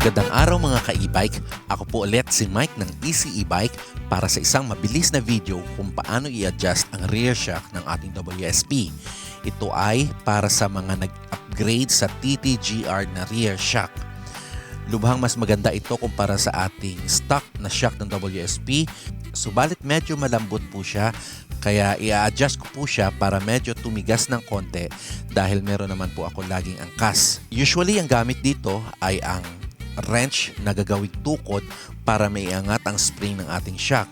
Magandang araw mga ka-e-bike. Ako po ulit si Mike ng Easy E-Bike para sa isang mabilis na video kung paano i-adjust ang rear shock ng ating WSP. Ito ay para sa mga nag-upgrade sa TTGR na rear shock. Lubhang mas maganda ito kumpara sa ating stock na shock ng WSP. Subalit medyo malambot po siya kaya i-adjust ko po siya para medyo tumigas ng konti dahil meron naman po ako laging angkas. Usually ang gamit dito ay ang wrench na gagawing tukod para maiangat ang spring ng ating shock.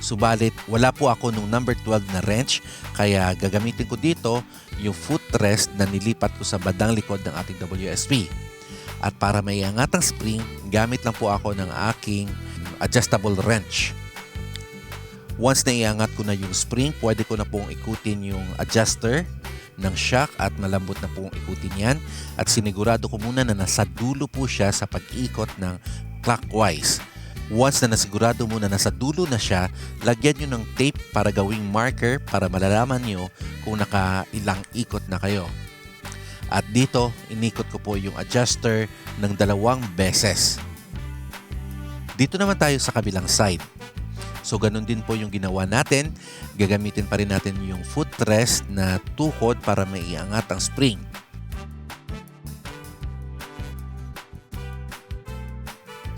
Subalit wala po ako nung number 12 na wrench kaya gagamitin ko dito yung footrest na nilipat ko sa badang likod ng ating WSP. At para maiangat ang spring, gamit lang po ako ng aking adjustable wrench. Once na iangat ko na yung spring, pwede ko na pong ikutin yung adjuster ng shock at malambot na pong ikutin yan. At sinigurado ko muna na nasa dulo po siya sa pag-ikot ng clockwise. Once na nasigurado mo na nasa dulo na siya, lagyan nyo ng tape para gawing marker para malalaman nyo kung nakailang ikot na kayo. At dito, inikot ko po yung adjuster ng dalawang beses. Dito naman tayo sa kabilang side. So ganun din po yung ginawa natin. Gagamitin pa rin natin yung footrest na tukod para maiangat ang spring.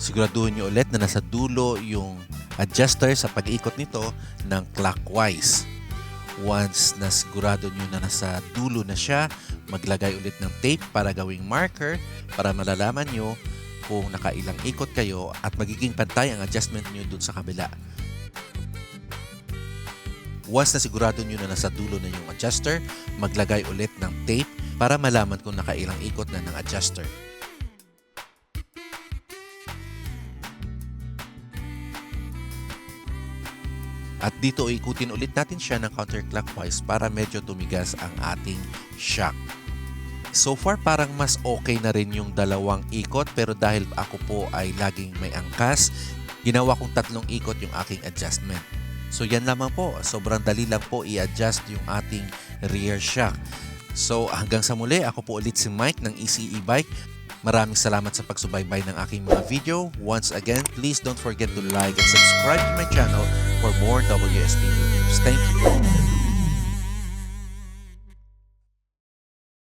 Siguraduhin nyo ulit na nasa dulo yung adjuster sa pag-ikot nito ng clockwise. Once na sigurado nyo na nasa dulo na siya, maglagay ulit ng tape para gawing marker para malalaman nyo kung nakailang ikot kayo at magiging pantay ang adjustment nyo dun sa kabila. Once na sigurado nyo na nasa dulo na yung adjuster, maglagay ulit ng tape para malaman kung nakailang ikot na ng adjuster. At dito ikutin ulit natin siya ng counterclockwise para medyo tumigas ang ating shock. So far parang mas okay na rin yung dalawang ikot pero dahil ako po ay laging may angkas, ginawa kong tatlong ikot yung aking adjustment. So yan lamang po, sobrang dali lang po i-adjust yung ating rear shock. So hanggang sa muli, ako po ulit si Mike ng Easy E-Bike. Maraming salamat sa pagsubaybay ng aking mga video. Once again, please don't forget to like and subscribe to my channel for more WSP videos. Thank you.